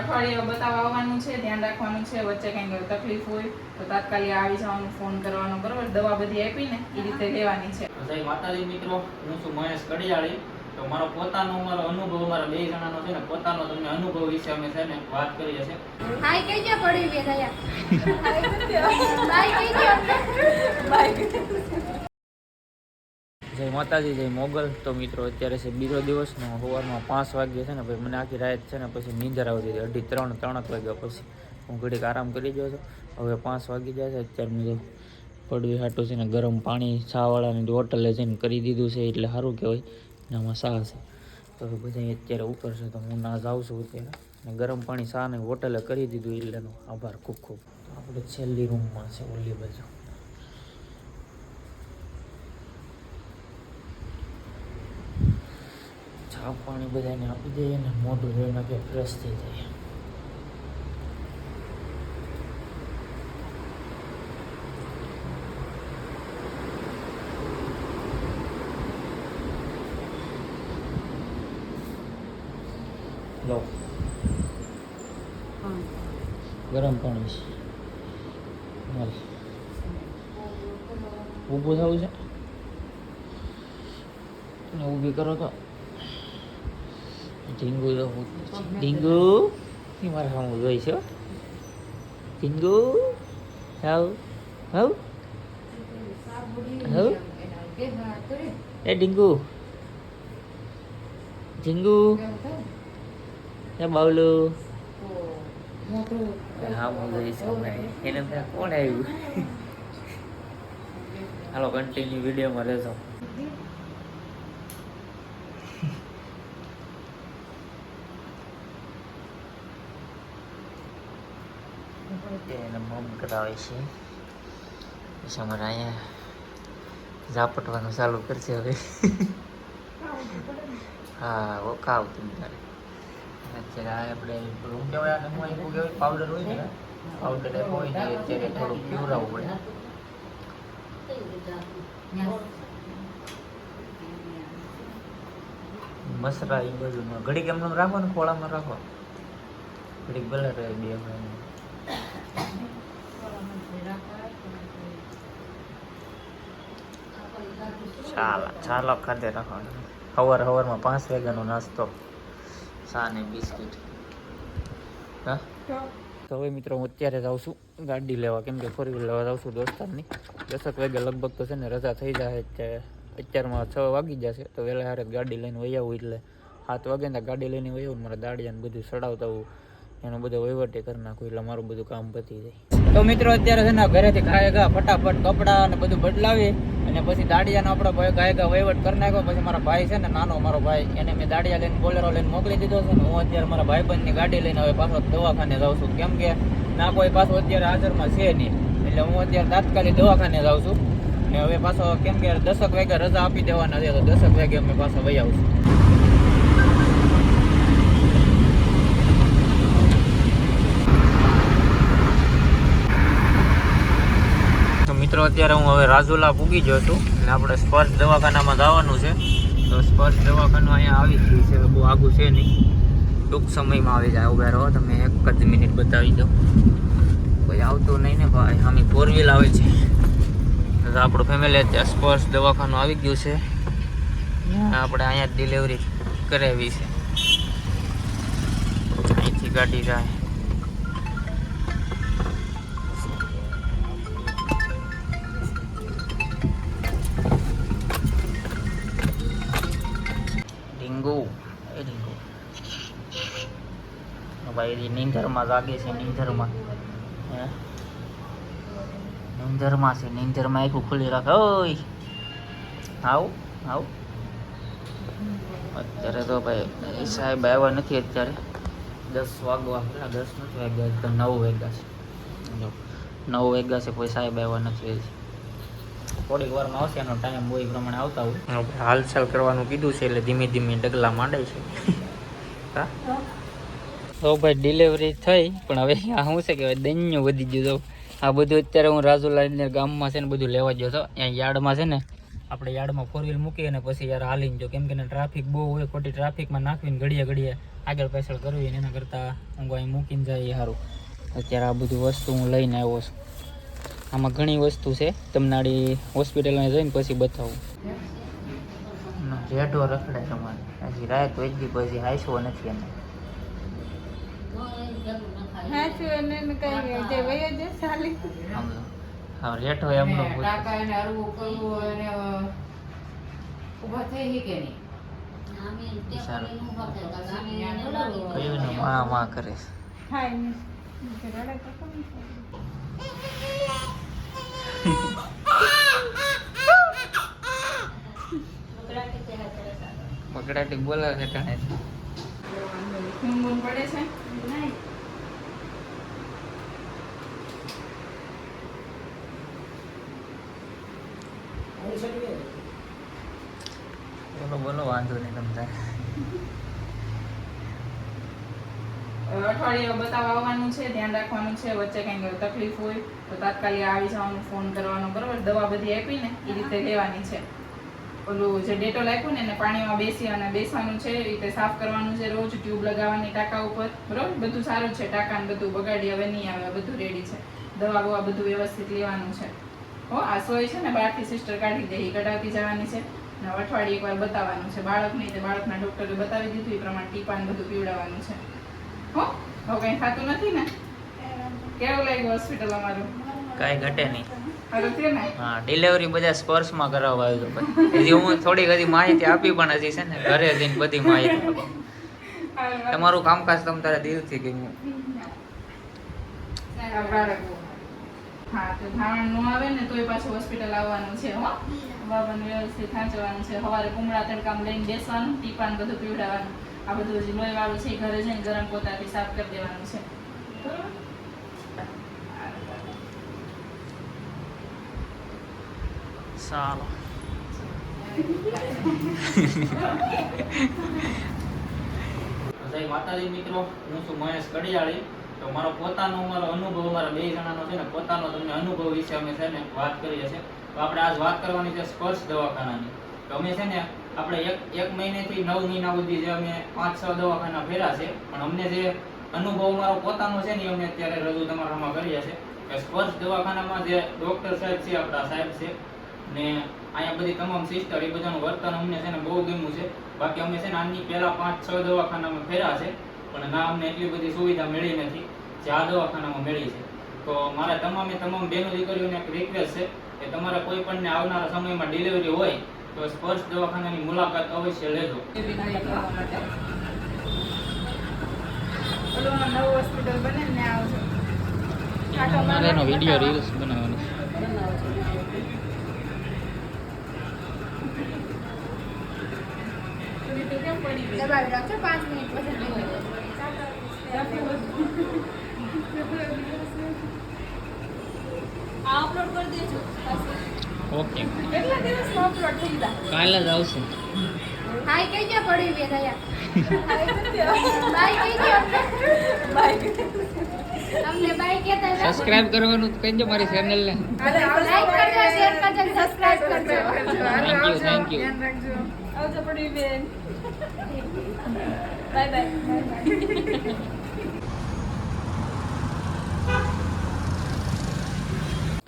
અઠવાડિયે બતાવવા આવવાનું છે ધ્યાન રાખવાનું છે વચ્ચે કંઈક તકલીફ હોય તો તાત્કાલિક આવી જવાનું ફોન કરવાનો બરોબર? દવા બધી આપીને એ રીતે લેવાની છે. જય માતાજી મિત્રો હું છું મહેશ કડિયાળી. તો મારો પોતાનો મારો અનુભવ મારા બે જણાનો છે ને પોતાનો તમને અનુભવ વિશે અમે છે ને વાત કરીએ છીએ. હાય કઈ ક્યાં પડી બે થયા બાય કઈ ક્યાં જય માતાજી, જય મોગલ. તો મિત્રો, અત્યારે છે બીજો દિવસનો સવારમાં પાંચ વાગ્યે છે ને ભાઈ, મને આખી રાત છે ને પછી નીંદર આવતી હતી. અઢી ત્રણ, ત્રણક વાગ્યા પછી હું ઘડીક આરામ કરી ગયો છું. હવે પાંચ વાગી છે. અત્યારે મેં પડવી હાટું છે ને ગરમ પાણી, છાવાળાની હોટલે જઈને કરી દીધું છે, એટલે સારું કહેવાય. ને આમાં શાહ છે. તો હવે બધા અત્યારે ઉપર છે, તો હું ના જાઉં છું અત્યારે. ને ગરમ પાણી શાહ ને હોટલે કરી દીધું એટલેનો આભાર ખૂબ ખૂબ. આપણે છેલ્લી રૂમમાં છે, ઓલી બાજુ. ચા પાણી બધાને આપી દઈએ ને મોઢું ધોઈ નાખે ફ્રેશ થઈ જાય. લો. ગરમ પાણી છે. ઊભું થવું છે? ઊભી કરો તો. ઢીંગુ તો હું ઢીંગુ એ મારા સામું જોઈ છે હો. ઢીંગુ હાવ હાવ હાવ એ ઢીંગુ ઢીંગુ એ બાવલું હા હું જોઈ છે હમણાં. એને બધા કોણ આવ્યું હાલો કન્ટિન્યુ વિડીયોમાં રહેજો એને મમ કરાવે છે પછી અમારે અહીંયા ઝાપટવાનું ચાલુ કરશે હવે. હા ઓ ખાવ તમે તારે. અત્યારે આપણે રૂમ કહેવાય અને હું અહીં કહેવાય પાવડર હોય ને પાવડર એમ હોય ને, અત્યારે થોડુંક પીવડાવવું પડે. મસરા એ બાજુમાં. ઘડીક એમને એમ રાખો ને ખોળામાં રાખો. ઘડીક ભલે રહે બે મહિને. ચાલો ચાલો ખાધે રાખવાનું. સવાર સવારમાં પાંચ વાગ્યાનો નાસ્તો. ચા ને બિસ્કિટ. હા? તો હવે મિત્રો હું અત્યારે જાઉં છું ગાડી લેવા. કેમ કે ફોર વ્હીલ લેવા જાઉં છું દોસ્તારની. દસક વાગે લગભગ તો છે ને રજા થઈ જાય છે અત્યારમાં છ વાગી જશે તો વહેલા હારે ગાડી લઈને વહી આવું એટલે સાત વાગે ને ગાડી લઈને વહી આવું મારા દાડિયાને બધું સડાવતા આવું. એનું બધું વહીવટી કરી નાખું એટલે મારું બધું કામ પતી જાય. તો મિત્રો અત્યારે છે ને ઘરેથી ખાય ગા ફટાફટ કપડાં અને બધું બદલાવી અને પછી દાડિયાનો આપણો ભાઈ ગાય ગા વહીવટ કરી નાખ્યો. પછી મારા ભાઈ છે ને, નાનો મારો ભાઈ, એને મેં દાડિયા લઈને, બોલેરો લઈને મોકલી દીધો છે ને. હું અત્યારે મારા ભાઈબંધની ગાડી લઈને હવે પાછો દવાખાને જાઉં છું. કેમ કે ના કોઈ પાછો અત્યારે હાજરમાં છે નહીં. એટલે હું અત્યારે તાત્કાલિક દવાખાને જાઉં છું. ને હવે પાછો કેમ કે દસક વાગે રજા આપી દેવાના છે, તો દસક વાગે અમે પાછા વહી આવશું તો મિત્રો, અત્યારે હું હવે રાજુલા પૂગી ગયો છું અને આપણે સ્પર્શ દવાખાનામાં જવાનું છે. તો સ્પર્શ દવાખાનું અહીંયા આવી ગયું છે બહુ આગું છે નહીં. ટૂંક સમયમાં આવી જાય, ઊભા રહો, તમે એક જ મિનિટ બતાવી દો. કોઈ આવતું નહીં ને ભાઈ આમી ફોર વ્હીલ આવે છે. તો આપણું ફેમિલી અત્યારે સ્પર્શ દવાખાનું આવી ગયું છે. આપણે અહીંયા ડિલિવરી કરાવી છે. અહીંથી ગાડી જાય. ભાઈ એ નીંદરમાં જાગે છે નીંદરમાં. નીંદરમાં છે નીંદરમાં આખું ખુલ્લી રાખે. ઓય! આવ આવ. અત્યારે તો ભાઈ સાહેબ આવ્યા નથી અત્યારે. દસ વાગવા પેલા દસ નથી વાગ્યા તો નવ વાગ્યા છે. નવ વાગ્યા છે કોઈ સાહેબ આવ્યા નથી થોડીક વારમાં આવશે એનો ટાઈમ હોય પ્રમાણે આવતા હોય. હાલચાલ કરવાનું કીધું છે એટલે ધીમે ધીમે ડગલા માંડે છે. હા તો ભાઈ ડિલિવરી થઈ, પણ હવે આ શું છે કે દૈન્યો વધી ગયું તો આ બધું અત્યારે હું રાજુલા ગામમાં છે ને બધું લેવા ગયો હતો અહીંયા યાર્ડમાં છે ને, આપણે યાર્ડમાં ફોર વ્હીલ મૂકી અને પછી યાર હાલીને જો, કેમ કે ટ્રાફિક બહુ હોય, ખોટી ટ્રાફિકમાં નાખવીને ઘડીએ ઘડીએ આગળ પાછળ કરવી એના કરતાં હું અહીં મૂકીને જાય સારું અત્યારે આ બધી વસ્તુ હું લઈને આવ્યો છું. આમાં ઘણી વસ્તુ છે, તમને આડી હોસ્પિટલમાં જઈને પછી બતાવું. જેઠો રખડે તમારે. હજી રાત દી પછી હાઈસો નથી એને હાચું એને કઈ જે વયો જે સાલી હા રેઠો એમનો પૂછે. ટાકા એને હરવું કરવું એને અ, ઊભા થઈ શકે નહીં? કરે કે કોણ બગડાટી બોલાવે છે ટાણે પડે છે? બોલો બોલો વાંધો નહીં તમને. અઠવાડિયે બતાવવા આવવાનું છે ધ્યાન રાખવાનું છે વચ્ચે કંઈ તકલીફ હોય તો તાત્કાલિક આવી જવાનું ફોન કરવાનો બરોબર? દવા બધી આપીને એ રીતે લેવાની છે. ઓલું જે ડેટોલ આપ્યું ને એને પાણીમાં બેસી અને બેસવાનું છે એ રીતે સાફ કરવાનું છે રોજ ટ્યુબ લગાવવાની ટાંકા ઉપર બરોબર? બધું સારું છે ટાંકા ને બધું બગાડી હવે નહીં આવે બધું રેડી છે. દવા બવા બધું વ્યવસ્થિત લેવાનું છે. હો આ સોય છે ને બહારથી સિસ્ટર કાઢી દે એ કઢાવતી જવાની છે. ને અઠવાડિયે એકવાર બતાવવાનું છે. બાળક નહીં તે બાળકના ડૉક્ટરે બતાવી દીધું એ પ્રમાણે ટીપાને બધું પીવડાવવાનું છે. હો હવે કંઈ થતું નથી ને? કેવું લાગ્યું હોસ્પિટલ અમારું? કાંઈ ઘટે નહીં. હા ડિલિવરી બધા સ્પર્શમાં કરાવવા આવ્યો હતો હજી હું થોડી ઘણી માહિતી આપી પણ હજી છે ને ઘરે જઈને બધી માહિતી તમારું કામકાજ તમ તારે દિલથી ગમ્યું. હા તો ધાવણ ન આવે ને તોય પાછું હોસ્પિટલ આવવાનું છે હો. બાબાને વ્યવસ્થિત સાચવવાનું છે. સવારે કુમળા તડકામાં લઈને બેસવાનું ટીપાન બધું પીવડાવવાનું. આ બધું જે લોહી વાળું છે એ ઘરે જઈને ગરમ પોતાથી સાફ કરી દેવાનું છે. બરોબર? સારું જય માતાજી મિત્રો હું છું મહેશ કડિયાળી. તો મારો પોતાનો મારો અનુભવ મારા બે જણાનો છે ને, પોતાનો તમને અનુભવ વિશે અમે છે ને વાત કરીએ છીએ. તો આપણે આજ વાત કરવાની છે સ્પર્શ દવાખાનાની. તો અમે છે ને આપણે એક એક મહિનેથી નવ મહિના સુધી જે અમે પાંચ, છ દવાખાના ફેર્યા છે, પણ અમને જે અનુભવ મારો પોતાનો છે ને અમે અત્યારે રજૂ તમારામાં કરીએ છીએ. કે સ્પર્શ દવાખાનામાં જે ડોક્ટર સાહેબ છે, આપણા સાહેબ છે, ને અહીંયા બધી તમામ સિસ્ટર એ બધાનું વર્તન અમને છે ને બહુ ગમ્યું છે. બાકી અમે છે ને આની પહેલા પાંચ, છ દવાખાનામાં ફેર્યા છે. પણ ના અમને એટલી બધી સુવિધા મળી નથી જે આ દવાખાનામાં મળી છે. તો મારા તમામે તમામ બહેનો દીકરીઓને એક રિક્વેસ્ટ છે કે તમારા કોઈ પણ ને આવનારા સમયમાં ડિલિવરી હોય તો સ્પર્શ દવાખાનાની મુલાકાત અવશ્ય લેજો. ઓલું નવું હોસ્પિટલ બને ને આવજો આટો મારવાનો એનો વીડિયો રીલ્સ બનાવવાની? દબાવી રાખજો પાંચ મિનિટ પછી નહીં આ અપલોડ કરી દેજો ઓકે કેટલા દિવસમાં upload થઈ જાય? કાલે જ આવશે હાય કઈ ગયા પડી બે દયા બાય કઈ ગયા અમને બાય કહેતા હતા. સબસ્ક્રાઇબ કરવાનું કહી દો મારી ચેનલને ને Like કરજો, શેર કરજો, સબસ્ક્રાઇબ કરજો. Thank you. ધ્યાન રાખજો. આવજો પડી બેન બાય બાય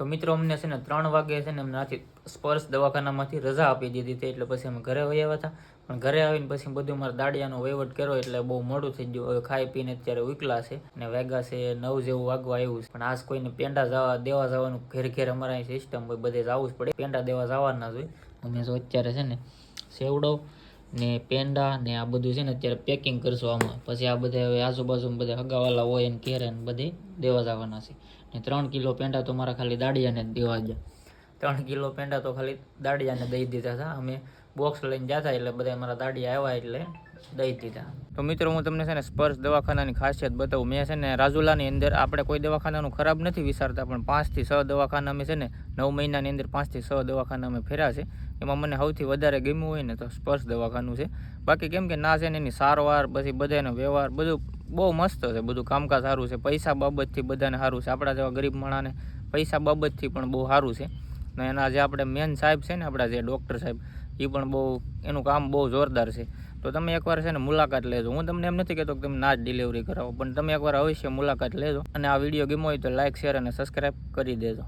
તો મિત્રો, અમને છે ને ત્રણ વાગે છે ને એમનાથી સ્પર્શ દવાખાનામાંથી રજા આપી દીધી હતી, એટલે પછી અમે ઘરે વહી આવ્યા હતા. પણ ઘરે આવીને પછી બધું મારા દાડિયાનો વહીવટ કર્યો, એટલે બહુ મોડું થઈ ગયું. હવે ખાઈ પીને અત્યારે ઉકલા છે અને વેગા છે, નવ જેવું વાગવા આવ્યું છે. પણ આજ કોઈને પેંડા જવા, દેવા જવાનું ઘેર ઘેર અમારા અહીં સિસ્ટમ હોય, બધે જવું જ પડે. પેંડા દેવા જવાના જ હોય. અમે જો અત્યારે છે ને સેવડો ને પેંડા ને આ બધું છે ને અત્યારે પેકિંગ કરશું આમાં. પછી આ બધા હવે આજુબાજુ બધા હગાવાલા હોય ને ઘેરે બધે દેવા જવાના છે. ને ત્રણ કિલો પેંડા તો મારા ખાલી દાડિયાને જ દેવા ગયા. ત્રણ કિલો પેંડા તો ખાલી દાડિયાને દઈ દીધા હતા. અમે બોક્સ લઈને જતા એટલે બધા મારા દાડિયા આવ્યા એટલે દઈ દીધા. તો મિત્રો, હું તમને છે ને સ્પર્શ દવાખાનાની ખાસિયત બતાવું. મેં છે ને રાજુલાની અંદર આપણે કોઈ દવાખાનાનું ખરાબ નથી વિચારતા, પણ પાંચથી છ દવાખાના અમે છે ને નવ મહિનાની અંદર પાંચથી છ દવાખાના અમે ફેર્યા છે. એમાં મને સૌથી વધારે ગમ્યું હોય ને તો સ્પર્શ દવાખાનું છે. બાકી કેમ કે ના છે ને એની સારવાર, પછી બધાનો વ્યવહાર બધું બહુ મસ્ત છે, બધું કામકાજ સારું છે. પૈસા બાબતથી બધાને સારું છે. આપણા જેવા ગરીબ માણાને પૈસા બાબતથી પણ બહુ સારું છે. ને એના જે આપણે મેન સાહેબ છે ને, આપણા જે ડૉક્ટર સાહેબ એ પણ બહુ, એનું કામ બહુ જોરદાર છે. તો તમે એકવાર છે ને, મુલાકાત લેજો. હું તમને એમ નથી કહેતો કે તમે ના જ ડિલિવરી કરાવો, પણ તમે એકવાર અવશ્ય મુલાકાત લેજો. અને આ વીડિયો ગમ્યો હોય તો લાઇક શેર અને સબસ્ક્રાઈબ કરી દેજો.